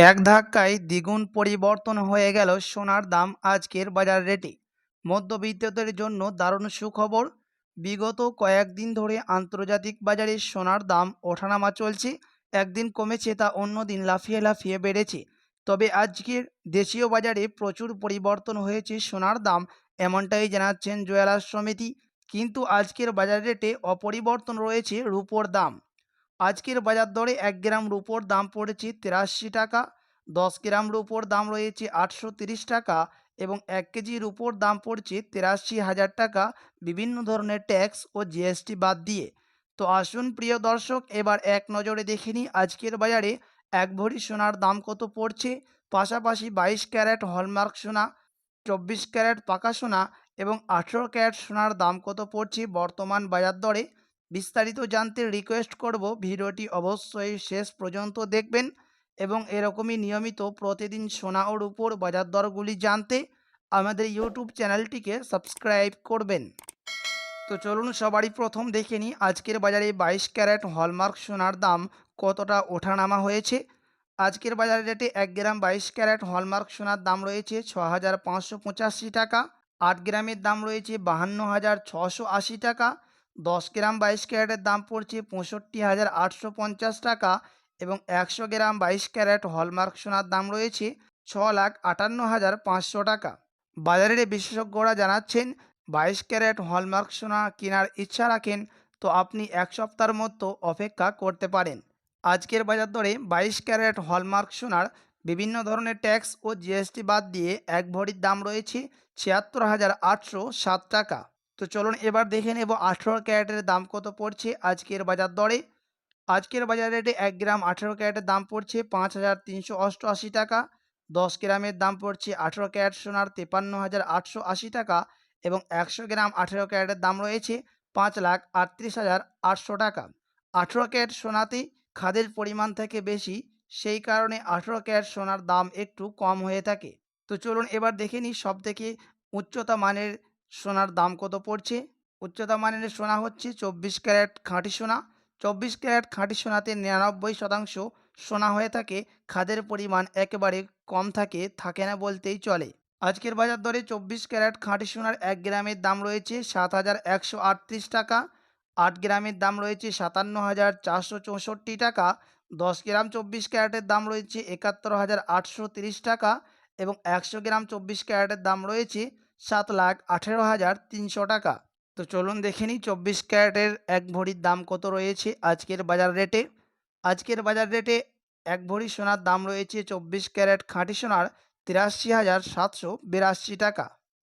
এক ধাক্কায় দ্বিগুণ পরিবর্তন হয়ে গেল সোনার দাম আজকের বাজার রেটে। মধ্যবিত্তদের জন্য দারুণ সুখবর। বিগত কয়েকদিন ধরে আন্তর্জাতিক বাজারে সোনার দাম ওঠানামা চলছে। একদিন কমেছে তা অন্য দিন লাফিয়ে লাফিয়ে বেড়েছে। তবে আজকের দেশীয় বাজারে প্রচুর পরিবর্তন হয়েছে সোনার দাম এমনটাই জানাচ্ছেন জুয়েলার্স সমিতি। কিন্তু আজকের বাজার রেটে অপরিবর্তন রয়েছে রূপোর দাম। আজকের বাজার দরে এক গ্রাম রুপোর দাম পড়েছে তিরাশি টাকা, দশ গ্রাম রুপোর দাম রয়েছে আটশো টাকা এবং এক কেজি রুপোর দাম পড়ছে তিরাশি হাজার টাকা বিভিন্ন ধরনের ট্যাক্স ও জিএসটি বাদ দিয়ে। তো আসুন প্রিয় দর্শক, এবার এক নজরে দেখে নিই আজকের বাজারে এক ভরি সোনার দাম কত পড়ছে, পাশাপাশি বাইশ ক্যারেট হলমার্ক সোনা, চব্বিশ ক্যারেট পাকা সোনা এবং আঠেরো ক্যারেট সোনার দাম কত পড়ছে বর্তমান বাজার দরে? বিস্তারিত জানতে রিকোয়েস্ট করব। ভিডিওটি অবশ্যই শেষ পর্যন্ত দেখবেন এবং এরকমই নিয়মিত প্রতিদিন সোনা ও রূপোর বাজার দরগুলি জানতে আমাদের ইউটিউব চ্যানেলটিকে সাবস্ক্রাইব করবেন। তো চলুন সবারই প্রথম দেখে নিই, আজকের বাজারে বাইশ ক্যারেট হলমার্ক সোনার দাম কতটা ওঠানামা হয়েছে? আজকের বাজার রেটে এক গ্রাম বাইশ ক্যারেট হলমার্ক সোনার দাম রয়েছে ছ হাজার পাঁচশো পঁচাশি টাকা, আট গ্রামের দাম রয়েছে বাহান্ন হাজার ছশো আশি টাকা দশ গ্রাম বাইশ ক্যারেটের দাম পড়ছে পঁয়ষট্টি হাজার আটশো পঞ্চাশ টাকা এবং একশো গ্রাম বাইশ ক্যারেট হলমার্ক সোনার দাম রয়েছে ছ লাখ আটান্ন হাজার পাঁচশো টাকা। বাজারের বিশেষজ্ঞরা জানাচ্ছেন, বাইশ ক্যারেট হলমার্ক সোনা কেনার ইচ্ছা রাখেন তো আপনি এক সপ্তাহের মতো অপেক্ষা করতে পারেন। আজকের বাজার দরে বাইশ ক্যারেট হলমার্ক সোনার বিভিন্ন ধরনের ট্যাক্স ও জিএসটি বাদ দিয়ে এক ভরির দাম রয়েছে ছিয়াত্তর হাজার আটশো সাত টাকা। তো চলুন এবার দেখে নেব আঠেরো ক্যারেটের দাম কত পড়ছে আজকের বাজার দরে। আজকের বাজার রেটে এক গ্রাম আঠেরো ক্যারেটের দাম পড়ছে পাঁচ হাজার তিনশো অষ্টআশি টাকা, দশ গ্রামের দাম পড়ছে আঠেরো ক্যারেট সোনার তেপান্ন হাজার আটশো আশি টাকা এবং একশো গ্রাম আঠেরো ক্যারেটের দাম রয়েছে পাঁচ লাখ আটত্রিশ হাজার আটশো টাকা। আঠেরো ক্যারেট সোনাতে খাদের পরিমাণ থেকে বেশি, সেই কারণে আঠেরো ক্যারেট সোনার দাম একটু কম হয়ে থাকে। তো চলুন এবার দেখে নিই সব থেকে উচ্চতা মানের সোনার দাম কত পড়ছে? উচ্চতা মানের সোনা হচ্ছে চব্বিশ ক্যারেট খাঁটি সোনা। চব্বিশ ক্যারেট খাঁটি সোনাতে নিরানব্বই শতাংশ সোনা হয়ে থাকে। খাদের পরিমাণ একেবারে কম থাকে থাকে না বলতেই চলে। আজকের বাজার দরে চব্বিশ ক্যারেট খাঁটি সোনার এক গ্রামের দাম রয়েছে সাত হাজার একশো আটত্রিশ টাকা। আট গ্রামের দাম রয়েছে সাতান্ন হাজার চারশো চৌষট্টি টাকা। দশ গ্রাম চব্বিশ ক্যারেটের দাম রয়েছে একাত্তর হাজার আটশো তিরিশ টাকা এবং একশো গ্রাম চব্বিশ ক্যারেটের দাম রয়েছে সাত লাখ আঠেরো হাজার তিনশো টাকা। তো চলুন দেখে নিই চব্বিশ ক্যারেটের এক ভরির দাম কত রয়েছে আজকের বাজার রেটে। আজকের বাজার রেটে এক ভরি সোনার দাম রয়েছে চব্বিশ ক্যারেট খাঁটি সোনার তিরাশি হাজার সাতশো বিরাশি টাকা।